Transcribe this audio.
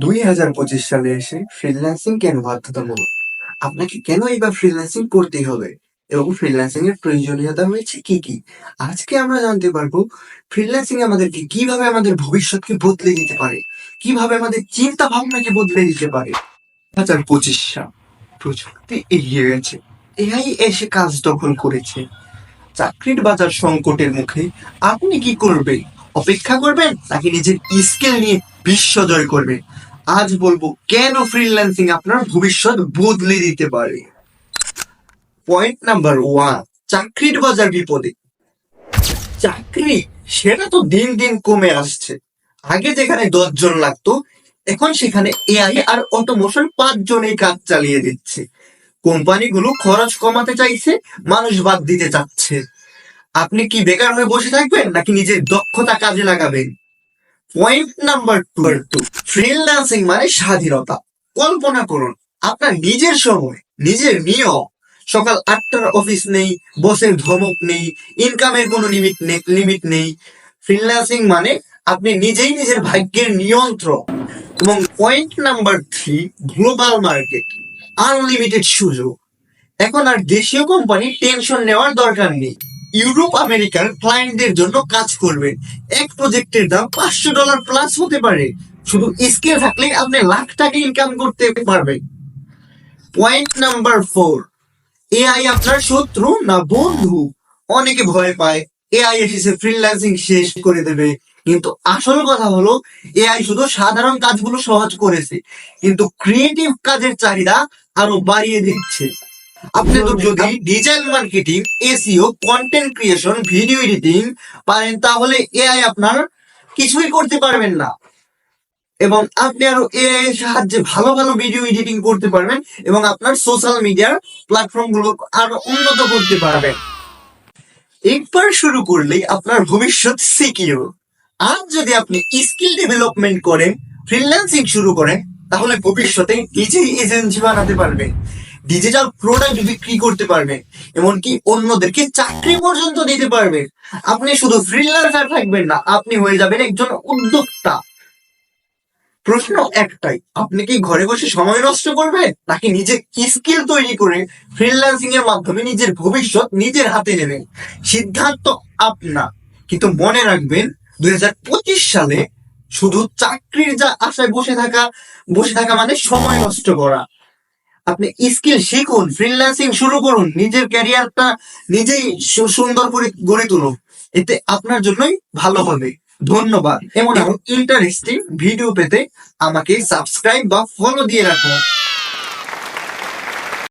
দুই হাজার পঁচিশ সালে এসে ফ্রিল্যান্সিং কেন বাধ্যতামূলক? আপনাকে কেন এবার ফ্রিল্যান্সিং করতেই হবে? এবং ফ্রিল্যান্সিং এর প্রয়োজনীয়তা রয়েছে কি কি? আজকে আমরা জানতে পারব ফ্রিল্যান্সিং আমাদেরকে কীভাবে আমাদের ভবিষ্যৎকে বদলে দিতে পারে? কীভাবে আমাদের চিন্তা ভাবনাকে বদলে দিতে পারে? হাজার পঁচিশ সাল প্রযুক্তি এগিয়ে গেছে। এআই এসে কাজ দখল করেছে। চাকরির বাজার সংকটের মুখে আপনি কি করবেন? অপেক্ষা করবেন? নাকি নিজের স্কিল নিয়ে বিশ্ব জয় করবেন আজ বলব, কেন ফ্রিল্যান্সিং আপনার ভবিষ্যৎ বদলে দিতে পারে? পয়েন্ট নাম্বার ওয়ান চাকরির বাজার বিপদে। চাকরি, সেটা তো দিন দিন কমে আসছে। আগে যেখানে দশ জন লাগতো, এখন সেখানে এআই আর অটোমোশন পাঁচ জনেই কাজ চালিয়ে দিচ্ছে। কোম্পানিগুলো খরচ কমাতে চাইছে, মানুষ বাদ দিতে চাচ্ছে। আপনি কি বেকার হয়ে বসে থাকবেন, নাকি নিজের দক্ষতা কাজে লাগাবেন? পয়েন্ট নাম্বার টু ফ্রিল্যান্সিং মানে স্বাধীনতা। কল্পনা করুন, আপনার নিজের সময়, নিজের নিয়ম, সকাল আটটার অফিস নেই বসের ধমক নেই ইনকামের কোনো লিমিট নেই লিমিট নেই। ফ্রিল্যান্সিং মানে আপনি নিজেই নিজের ভাগ্যের নিয়ন্ত্রণ এবং point number three global market unlimited সুযোগ। এখন আর দেশীয় কোম্পানি টেনশন নেওয়ার দরকার নেই। ইউরোপ আমেরিকার ক্লায়েন্টদের জন্য কাজ করবেন। এক প্রজেক্টের দাম পাঁচশো ডলার প্লাস হতে পারে। শুধু স্কিল থাকলে আপনি লাখ টাকা ইনকাম করতে পারবেন। পয়েন্ট নাম্বার ফোর এআই আপনার শত্রু না বন্ধু? অনেকে ভয় পায় এআই এসেছে ফ্রিল্যান্সিং শেষ করে দেবে। কিন্তু আসল কথা হলো এআই শুধু সাধারণ কাজগুলো সহজ করেছে, কিন্তু ক্রিয়েটিভ কাজের চাহিদা আরও বাড়িয়ে দিচ্ছে। আপনি তো যদি digital marketing SEO content creation video editing পারেন তাহলে এআই আপনার কিছুই করতে পারবেন না। এবং আপনি আরও এআই এর সাহায্যে ভালো ভালো ভিডিও এডিটিং করতে পারবেন এবং আপনার সোশ্যাল মিডিয়ার প্ল্যাটফর্মগুলো আরও উন্নত করতে পারবেন। একবার শুরু করলেই আপনার ভবিষ্যৎ সিকিউর আজ যদি আপনি স্কিল ডেভেলপমেন্ট করেন ফ্রিল্যান্সিং শুরু করেন তাহলে ভবিষ্যতে নিজেই এজেন্সি বানাতে পারবেন। ডিজিটাল প্রোডাক্ট বিক্রি করতে পারবেন এমনকি অন্যদেরকে চাকরি পর্যন্ত দিতে পারবেন আপনি শুধু ফ্রিল্যান্সার থাকবেন না, আপনি হয়ে যাবেন একজন উদ্যোক্তা। প্রশ্ন একটাই, আপনি কি ঘরে বসে সময় নষ্ট করবেন, নাকি নিজে স্কিল তৈরি করে ফ্রিল্যান্সিং এর মাধ্যমে নিজের ভবিষ্যৎ নিজের হাতে নেবেন? সিদ্ধান্ত আপনার। কিন্তু মনে রাখবেন, দুই হাজার পঁচিশ সালে শুধু চাকরির যা আশায় বসে থাকা বসে থাকা মানে সময় নষ্ট করা। আপনি স্কিল শিখুন ফ্রিল্যান্সিং শুরু করুন নিজের ক্যারিয়ারটা নিজেই সুন্দর করে গড়ে তুলুন। এতে আপনার জন্যই ভালো হবে। ধন্যবাদ। এমন এবং ইন্টারেস্টিং ভিডিও পেতে আমাকে সাবস্ক্রাইব বা ফলো দিয়ে রাখুন।